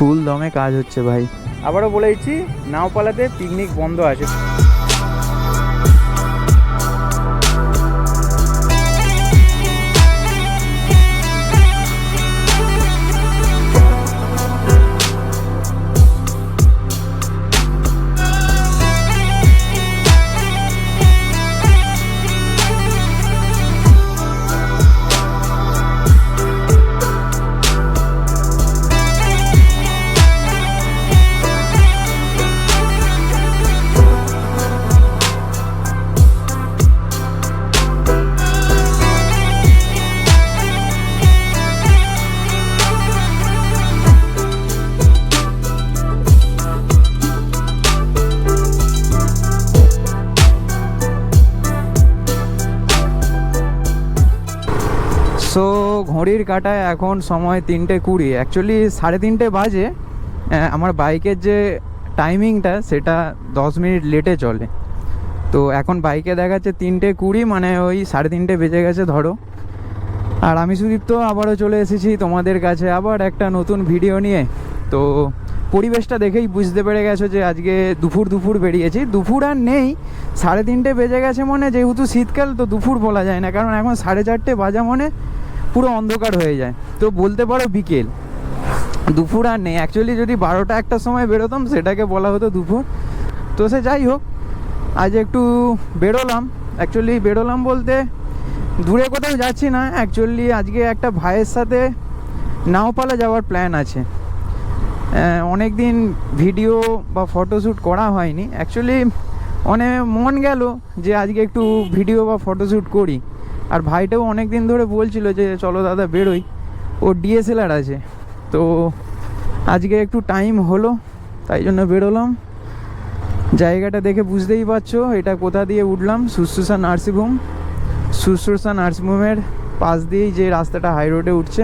ফুল দমে কাজ হচ্ছে ভাই। আবারও বলে দিচ্ছি নাওপালাতে পিকনিক বন্ধ আছে। সো ঘড়ির কাটায় এখন সময় তিনটে কুড়ি। অ্যাকচুয়ালি সাড়ে তিনটে বাজে। আমার বাইকের যে টাইমিংটা সেটা দশ মিনিট লেটে চলে। তো এখন বাইকে দেখাচ্ছে তিনটে কুড়ি মানে ওই সাড়ে তিনটে বেজে গেছে, ধরো। আর আমি সুদীপ্ত, আবারও চলে এসেছি তোমাদের কাছে আবার একটা নতুন ভিডিও নিয়ে। তো পরিবেশটা দেখেই বুঝতে পেরে গেছো যে আজকে দুপুর দুপুর বেরিয়েছি। দুপুর আর নেই, সাড়ে তিনটে বেজে গেছে মনে যেহেতু শীতকাল, তো দুপুর বলা যায় না। কারণ এখন সাড়ে চারটে বাজা মানে পুরো অন্ধকার হয়ে যায়। তো বলতে পারো বিকেল। দুপুর আর নেই। অ্যাকচুয়ালি যদি বারোটা একটার সময় বেরোতাম, সেটাকে বলা হতো দুপুর। তো সে যাই হোক, আজ একটু বেরোলাম। অ্যাকচুয়ালি বেরোলাম বলতে দূরে কোথাও যাচ্ছি না। অ্যাকচুয়ালি আজকে একটা ভাইয়ের সাথে নাওপালা যাওয়ার প্ল্যান আছে। অনেক দিন ভিডিও বা ফটোশ্যুট করা হয়নি। অ্যাকচুয়ালি অনেক মন গেল যে আজকে একটু ভিডিও বা ফটোশ্যুট করি। আর ভাইটাও অনেক দিন ধরে বলছিল যে, চলো দাদা, বেরোই। ওর ডিএসএলআর আছে। তো আজকে একটু টাইম হলো, তাই জন্য বেরোলাম। জায়গাটা দেখে বুঝতেই পারছ, এটা কোথা দিয়ে উঠলাম? শুশ্রূষা নার্সিংহোম। শুশ্রূষা নার্সিংহোমের পাশ দিয়েই যে রাস্তাটা হাই রোডে উঠছে।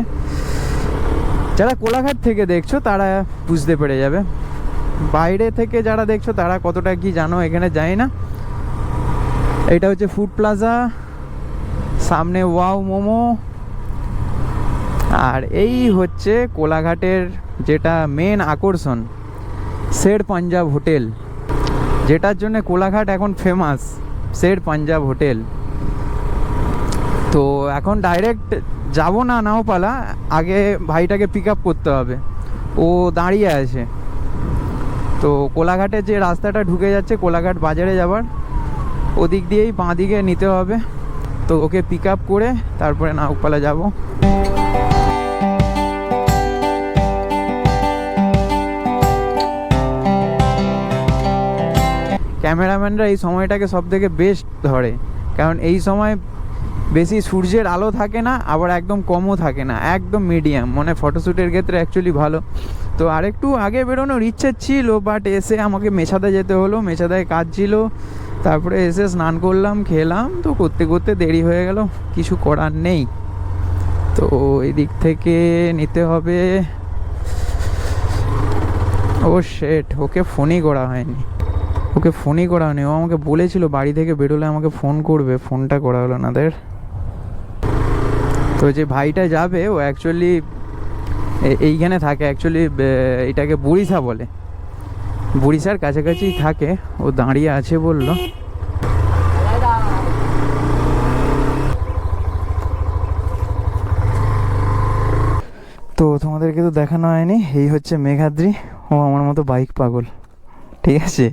যারা কোলাঘাট থেকে দেখছ, তারা বুঝতে পেরে যাবে। বাইরে থেকে যারা দেখছ, তারা কতটা কি জানো, এখানে যায় না। এটা হচ্ছে ফুড প্লাজা। সামনে ওয়াও মোমো। আর এই হচ্ছে কোলাঘাটের যেটা মেন আকর্ষণ, শের পাঞ্জাব হোটেল। যেটার জন্য কোলাঘাট এখন ফেমাস শের পাঞ্জাব হোটেল। তো এখন ডাইরেক্ট যাব না নাওপালা, আগে ভাইটাকে পিক আপ করতে হবে। ও দাঁড়িয়ে আছে। তো কোলাঘাটের যে রাস্তাটা ঢুকে যাচ্ছে, কোলাঘাট বাজারে যাবার, ওদিক দিয়েই বাঁ দিকে নিতে হবে। তো ওকে পিক আপ করে তারপরে নাওপালা যাব। ক্যামেরাম্যানরা এই সময়টাকে সব থেকে বেস্ট ধরে। কারণ এই সময় বেশি সূর্যের আলো থাকে না, আবার একদম কমও থাকে না, একদম মিডিয়াম মানে ফটোশ্যুটের ক্ষেত্রে অ্যাকচুয়ালি ভালো। তো আরেকটু আগে বেরোনোর ইচ্ছে ছিল বাট এসে আমাকে মেছাদা যেতে হলো মেছাদায় কাজ ছিল। তারপরে এসে স্নান করলাম, খেলাম, তো করতে করতে দেরি হয়ে গেল, কিছু করার নেই। তো এই দিক থেকে নিতে হবে। ও শেট ওকে ফোনই করা হয়নি। ওকে ফোনই করা হয়নি, ও আমাকে বলেছিল বাড়ি থেকে বেরোলে আমাকে ফোন করবে ফোনটা করা হলো না তাদের তো যে ভাইটা যাবে, ও অ্যাকচুয়ালি এইখানে থাকে অ্যাকচুয়ালি এটাকে বুড়িসা বলে। বুড়িসার কাছাকাছি থাকে, ও দাঁড়িয়ে আছে বলল। তো তোমাদেরকে তো দেখানো হয়নি, এই হচ্ছে মেঘাদ্রি, ও আমার মতো বাইক পাগল, ঠিক আছে?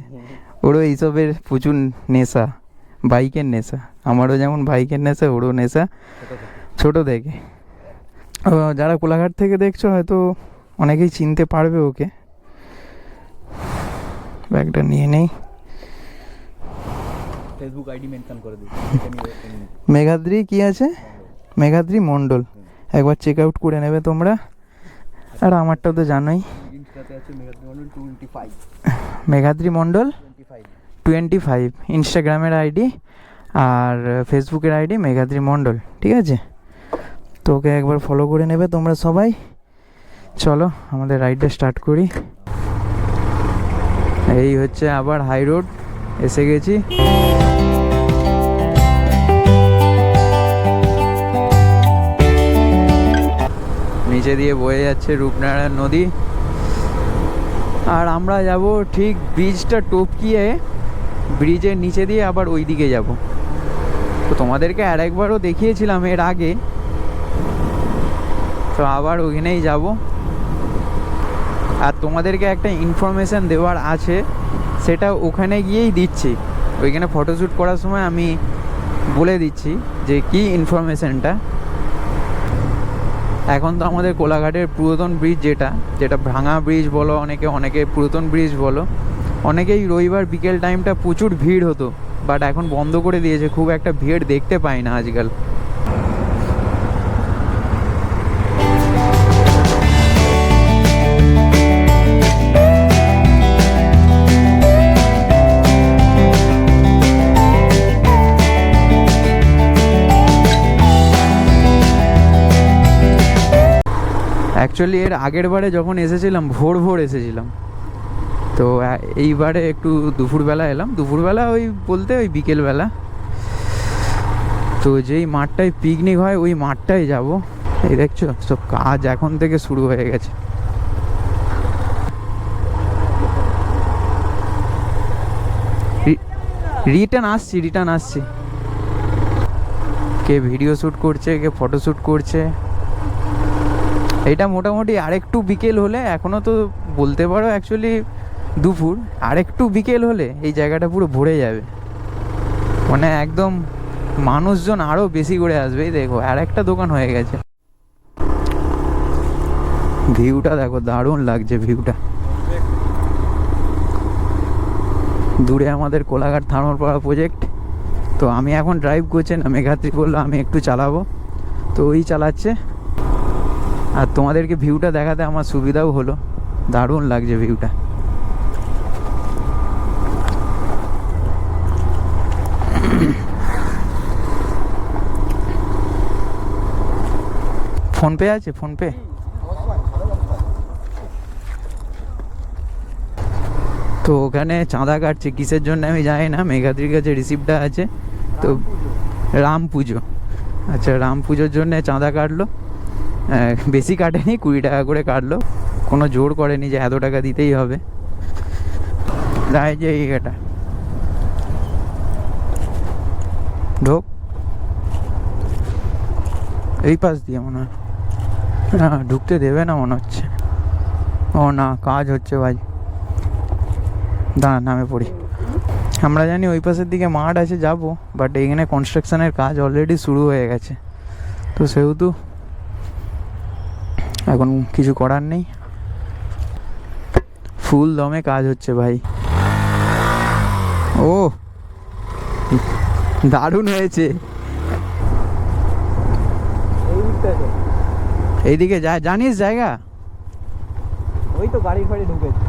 ওরও এইসবের প্রচুর নেশা বাইকের নেশা, আমারও যেমন বাইকের নেশা, ওরও নেশা। ছোট থেকে। যারা কোলাঘাট থেকে দেখছ হয়তো অনেকেই চিনতে পারবে ওকে। ব্যাগটা নিয়ে নেই। ফেসবুক আইডি মেনশন করে দিই। মেঘাদ্রি কি আছে? মেঘাদ্রি মণ্ডল। একবার চেক আউট করে নেবে তোমরা। আর আমারটা তো জানোই। মেঘাদ্রি মণ্ডল টোয়েন্টি ফাইভ ইনস্টাগ্রামের আইডি আর ফেসবুকের আইডি মেঘাদ্রি মণ্ডল। ঠিক আছে? তো ওকে একবার ফলো করে নেবে তোমরা সবাই। চলো, আমাদের রাইডটা স্টার্ট করি। এই হচ্ছে আবার হাই রোড এসে গেছি। নিচে দিয়ে বয়ে যাচ্ছে রূপনারায়ণ নদী। আর আমরা যাব ঠিক ব্রিজটা টপকিয়ে ব্রিজের নিচে দিয়ে আবার ওই দিকে যাব। তো তোমাদেরকে আর একবারও দেখিয়েছিলাম এর আগে তো আবার ওইখানেই যাব। আর তোমাদেরকে একটা ইনফরমেশান দেওয়ার আছে, সেটা ওখানে গিয়েই দিচ্ছি। ওইখানে ফটোশ্যুট করার সময় আমি বলে দিচ্ছি যে কি ইনফরমেশানটা এখন তো আমাদের কোলাঘাটের পুরাতন ব্রিজ যেটা যেটা ভাঙা ব্রিজ বলো, অনেকে অনেকে পুরাতন ব্রিজ বলো, অনেকেই রবিবার বিকেল টাইমটা প্রচুর ভিড় হতো বাট এখন বন্ধ করে দিয়েছে, খুব একটা ভিড় দেখতে পাই না আজকাল। অ্যাকচুয়ালি এর আগের বারে যখন এসেছিলাম, ভোর ভোর এসেছিলাম। তো এইবারে একটু দুপুরবেলা এলাম। দুপুরবেলা ওই বলতে ওই বিকেলবেলা। তো যেই মাঠটায় পিকনিক হয়, ওই মাঠটায় যাব। এই দেখছ, সব কাজ এখন থেকে শুরু হয়ে গেছে। রিটার্ন আসছি রিটার্ন আসছি। কে ভিডিও শ্যুট করছে, কে ফটো শ্যুট করছে। এটা মোটামুটি আরেকটু বিকেল হলে এখনও তো বলতে পারো অ্যাকচুয়ালি দুপুর, আরেকটু বিকেল হলে এই জায়গাটা পুরো ভরে যাবে। মানে একদম মানুষজন আরও বেশি করে আসবে দেখো, আর একটা দোকান হয়ে গেছে। ভিউটা দেখো, দারুণ লাগছে ভিউটা। দূরে আমাদের কোলাঘাট থার্মালপাড়া প্রজেক্ট তো আমি এখন ড্রাইভ করছি না মেঘাত্রী বলল আমি একটু চালাবো। তো ওই চালাচ্ছে। আর তোমাদেরকে ভিউটা দেখাতে আমার সুবিধাও হলো। দারুণ লাগছে ভিউটা ফোনপে আছে? ফোনপে? তো ওখানে চাঁদা কাটছে। কিসের জন্য আমি জানি না। মেঘাদ্রির কাছে রিসিপ্টটা আছে। তো রাম পুজো। আচ্ছা রাম পুজোর জন্য চাঁদা কাটলো। বেশি কাটেনি, কুড়ি টাকা করে কাটলো। কোনো জোর করেনি যে এত টাকা দিতেই হবে। যে এটা। ঢোক। এই পাশ দিয়ে মনে হয়। না, ঢুকতে দেবে না মনে হচ্ছে। ও না, কাজ হচ্ছে ভাই। দাঁড়া, নামে পড়ি। আমরা জানি ওই পাশের দিকে মাঠ আছে, যাব বাট এখানে কনস্ট্রাকশনের কাজ অলরেডি শুরু হয়ে গেছে। তো সেহেতু এখন কিছু করার নেই। ফুল দমে কাজ হচ্ছে ভাই। ও, দারুণ হয়েছে। এইদিকে যা, জানিস জায়গা? ওই তো গাড়ি ফাড়ি ঢুকেছে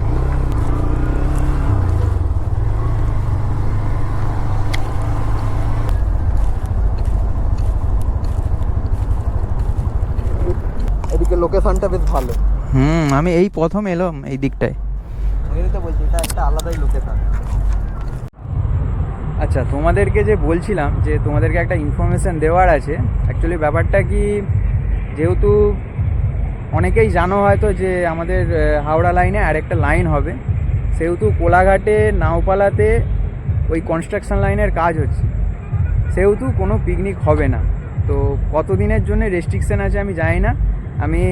এদিকে লোকেশনটা বেশ ভালো। হুম আমি এই প্রথম এলাম এই দিকটায়। ওই তো বলছি এটা একটা আলাদাই লোকেশন। আচ্ছা তোমাদেরকে যে বলছিলাম যে তোমাদেরকে একটা ইনফরমেশান দেওয়ার আছে অ্যাকচুয়ালি ব্যাপারটা কি যেহেতু অনেকেই জানো হয়তো যে আমাদের হাওড়া লাইনে আরেকটা লাইন হবে সেহেতু কোলাঘাটে নাওপালাতে ওই কনস্ট্রাকশন লাইনের কাজ হচ্ছে। সেহেতু কোনো পিকনিক হবে না। তো কত দিনের জন্য রেস্ট্রিকশন আছে আমি জানি না। আমি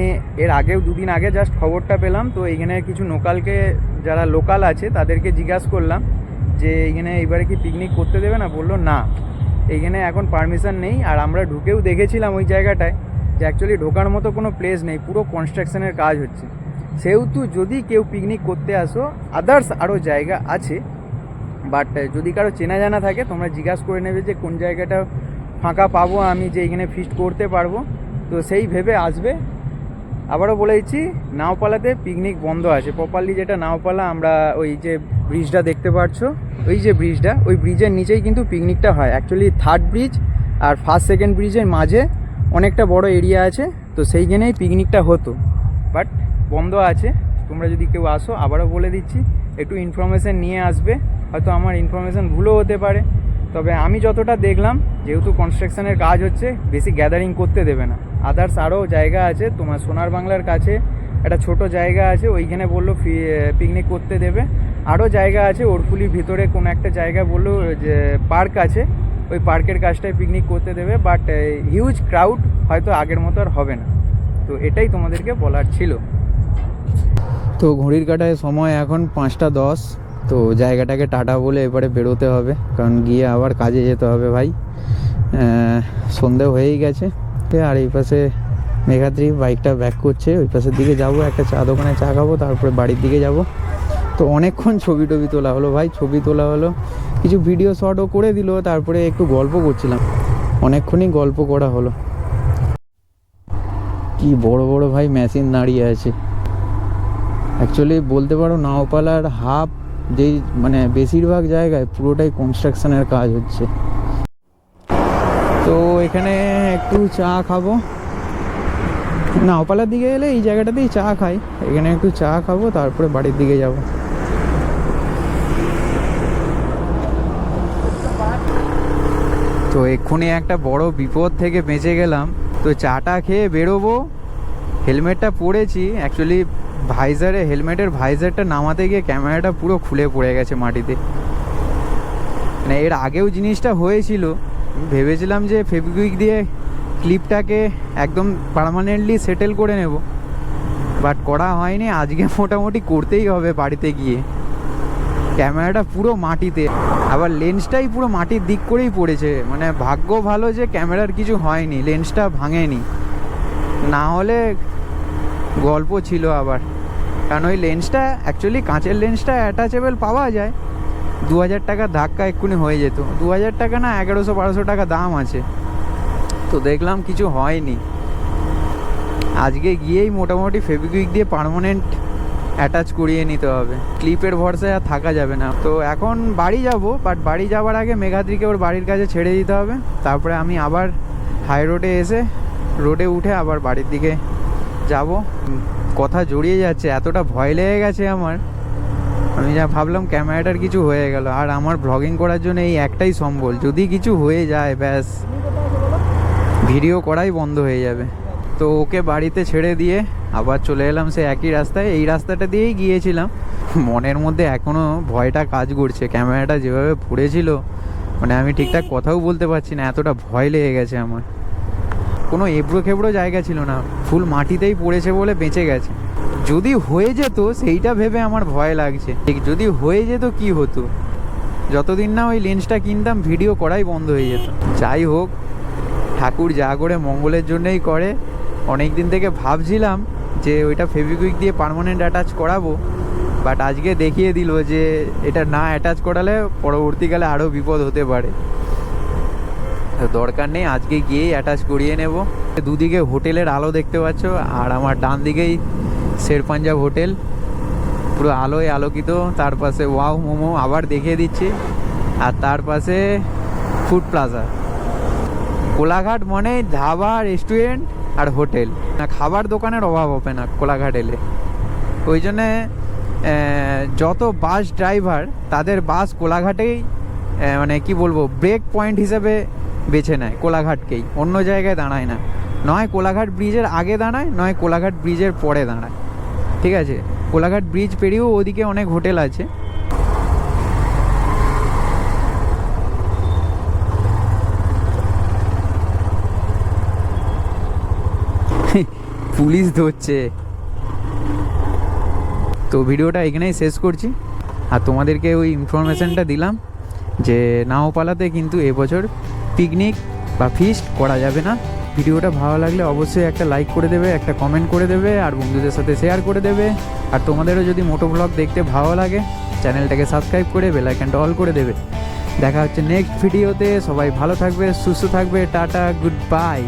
এর আগেও দুদিন আগে জাস্ট খবরটা পেলাম, তো এইখানে কিছু লোকালকে যারা লোকাল আছে তাদেরকে জিজ্ঞাসা করলাম যে এইখানে এইবারে কি পিকনিক করতে দেবে না? বলল, না এইখানে এখন পারমিশন নেই। আর আমরা ঢুকেও দেখেছিলাম ওই জায়গাটায় যে অ্যাকচুয়ালি ঢোকার মতো কোনো প্লেস নেই, পুরো কনস্ট্রাকশনের কাজ হচ্ছে। সেহেতু যদি কেউ পিকনিক করতে আসো আদার্স আরও জায়গা আছে বাট যদি কারও চেনা জানা থাকে, তোমরা জিজ্ঞাসা করে নেবে যে কোন জায়গাটা ফাঁকা পাবো আমি, যে এখানে ফিস্ট করতে পারব। তো সেই ভেবে আসবে। আবারও বলে দিচ্ছি, নাওপালাতে পিকনিক বন্ধ আছে। প্রপারলি যেটা নাওপালা, আমরা ওই যে ব্রিজটা দেখতে পাচ্ছ ওই যে ব্রিজটা ওই ব্রিজের নিচেই কিন্তু পিকনিকটা হয়। অ্যাকচুয়ালি থার্ড ব্রিজ আর ফার্স্ট সেকেন্ড ব্রিজের মাঝে অনেকটা বড় এরিয়া আছে, তো সেইখানেই পিকনিকটা হতো। বাট বন্ধ আছে, তোমরা যদি কেউ আসো, আবারও বলে দিচ্ছি, একটু ইনফরমেশান নিয়ে আসবে। হয়তো আমার ইনফরমেশান ভুলও হতে পারে। তবে আমি যতটা দেখলাম, যেহেতু কনস্ট্রাকশনের কাজ হচ্ছে, বেশি গ্যাদারিং করতে দেবে না। আদার্স আরও জায়গা আছে, তোমার সোনার বাংলার কাছে একটা ছোট জায়গা আছে, ওইখানে বলল পিকনিক করতে দেবে। আরও জায়গা আছে, ওরফুলির ভিতরে কোনো একটা জায়গা বলল, যে পার্ক আছে, ওই পার্কের কাজটায় পিকনিক করতে দেবে বাট হিউজ ক্রাউড হয়তো আগের মতো আর হবে না। তো এটাই তোমাদেরকে বলার ছিল। তো ঘড়ির কাটায় সময় এখন পাঁচটা দশ। তো জায়গাটাকে টাটা বলে এবারে বেরোতে হবে, কারণ গিয়ে আবার কাজে যেতে হবে ভাই। সন্ধে হয়েই গেছে আর এই পাশে মেঘাদ্রি বাইকটা ব্যাক করছে, ওই পাশের দিকে যাব, একটা চা দোকানে চা খাব, তারপরে বাড়ির দিকে যাব। তো অনেকক্ষণ ছবি টবি তোলা হলো ভাই, ছবি তোলা হলো, কিছু ভিডিও শটও করে দিল, তারপরে একটু গল্প করছিলাম। অনেকক্ষণই গল্প করা হলো। কি বড় বড় ভাই মেশিন দাঁড়িয়ে আছে। অ্যাকচুয়ালি বলতে পারো, নাওপালার হাফ যেই মানে বেশিরভাগ জায়গায় পুরোটাই কনস্ট্রাকশনের কাজ হচ্ছে। তো এখানে একটু চা খাব। নাওপালার দিকে এলে এই জায়গাটাতেই চা খাই। এখানে একটু চা খাব, তারপরে বাড়ির দিকে যাব। তো এক্ষুনি একটা বড় বিপদ থেকে বেঁচে গেলাম। তো চাটা খেয়ে বেরোবো। হেলমেটটা পরেছি। অ্যাকচুয়ালি ভাইজারে, হেলমেটের ভাইজারটা নামাতে গিয়ে ক্যামেরাটা পুরো খুলে পড়ে গেছে মাটিতে। মানে এর আগেও জিনিসটা হয়েছিল ভেবেছিলাম যে ফেভিকুইক দিয়ে ক্লিপটাকে একদম পার্মানেন্টলি সেটেল করে নেব। বাট করা হয়নি, আজকে মোটামুটি করতেই হবে বাড়িতে গিয়ে। ক্যামেরাটা পুরো মাটিতে, আবার লেন্সটাই পুরো মাটির দিক করেই পড়েছে। মানে ভাগ্য ভালো যে ক্যামেরার কিছু হয়নি, লেন্সটা ভাঙেনি। না হলে গল্প ছিল আবার। কারণ ওই লেন্সটা অ্যাকচুয়ালি কাঁচের লেন্সটা অ্যাটাচেবল পাওয়া যায়। দু হাজার টাকার ধাক্কা এক্ষুনি হয়ে যেত। দু হাজার টাকা না এগারোশো বারোশো টাকা দাম আছে। তো দেখলাম কিছু হয়নি। আজকে গিয়েই মোটামুটি ফেবিকুইক দিয়ে পার্মানেন্ট অ্যাটাচ করিয়ে নিতে হবে। ক্লিপের ভরসায় আর থাকা যাবে না। তো এখন বাড়ি যাব বাট বাড়ি যাওয়ার আগে মেঘাদ্রিকে ওর বাড়ির কাছে ছেড়ে দিতে হবে। তারপরে আমি আবার হাই রোডে এসে রোডে উঠে আবার বাড়ির দিকে যাব। কথা জড়িয়ে যাচ্ছে, এতটা ভয় লেগে গেছে আমার। আমি যা ভাবলাম ক্যামেরাটার কিছু হয়ে গেল, আর আমার ব্লগিং করার জন্য এই একটাই সম্বল, যদি কিছু হয়ে যায়, ব্যাস। ভিডিও করাই বন্ধ হয়ে যাবে। তো ওকে বাড়িতে ছেড়ে দিয়ে আবার চলে এলাম সে একই রাস্তায়। এই রাস্তাটা দিয়েই গিয়েছিলাম। মনের মধ্যে এখনও ভয়টা কাজ করছে, ক্যামেরাটা যেভাবে পড়েছিল মানে আমি ঠিকঠাক কথাও বলতে পারছি না, এতটা ভয় লেগে গেছে আমার। কোনো এবড়ো খেবড়ো জায়গা ছিল না। ফুল মাটিতেই পড়েছে বলে বেঁচে গেছে। যদি হয়ে যেত, সেইটা ভেবে আমার ভয় লাগছে। ঠিক যদি হয়ে যেত, কি হতো? যতদিন না ওই লেন্সটা কিনতাম, ভিডিও করাই বন্ধ হয়ে যেত। যাই হোক, ঠাকুর যা করে মঙ্গলের জন্যই করে। অনেক দিন থেকে ভাবছিলাম যে ওইটা ফেভিকুইক দিয়ে পার্মানেন্ট অ্যাটাচ করাবো। বাট আজকে দেখিয়ে দিল যে, এটা না অ্যাটাচ করালে পরবর্তীকালে আরও বিপদ হতে পারে। দরকার নেই, আজকে গিয়েই অ্যাটাচ করিয়ে নেব। দুদিকে হোটেলের আলো দেখতে পাচ্ছ, আর আমার ডান দিকেই শের পাঞ্জাব হোটেল। পুরো আলোয় আলোকিত, তার পাশে ওয়াও মোমো আবার দেখিয়ে দিচ্ছি, আর তার পাশে ফুড প্লাজা। কোলাঘাট মানে ধাবা রেস্টুরেন্ট আর হোটেল। না, খাবার দোকানের অভাব হবে না কোলাঘাট এলে। ওই জন্যে যত বাস ড্রাইভার তাদের বাস কোলাঘাটেই মানে কি বলব ব্রেক পয়েন্ট হিসেবে বেছে নেয় কোলাঘাটকেই। অন্য জায়গায় দাঁড়ায় না। নয় কোলাঘাট ব্রিজের আগে দাঁড়ায়, নয় কোলাঘাট ব্রিজের পরে দাঁড়ায়। ঠিক আছে? কোলাঘাট ব্রিজ পেরিয়েও ওদিকে অনেক হোটেল আছে। পুলিশ ধরছে। তো ভিডিওটা এখানেই শেষ করছি। আর তোমাদেরকে ওই ইনফরমেশনটা দিলাম যে নাওপালাতে কিন্তু এবছর পিকনিক বা ফিস্ট করা যাবে না। ভিডিওটা ভালো লাগলে অবশ্যই একটা লাইক করে দেবে, একটা কমেন্ট করে দেবে, আর বন্ধুদের সাথে শেয়ার করে দেবে। আর তোমাদেরও যদি মোটো ব্লগ দেখতে ভালো লাগে, চ্যানেলটাকে সাবস্ক্রাইব করে বেলাইকানটা অল করে দেবে। দেখা হচ্ছে নেক্সট ভিডিওতে সবাই ভালো থাকবে, সুস্থ থাকবে, টাটা গুড বাই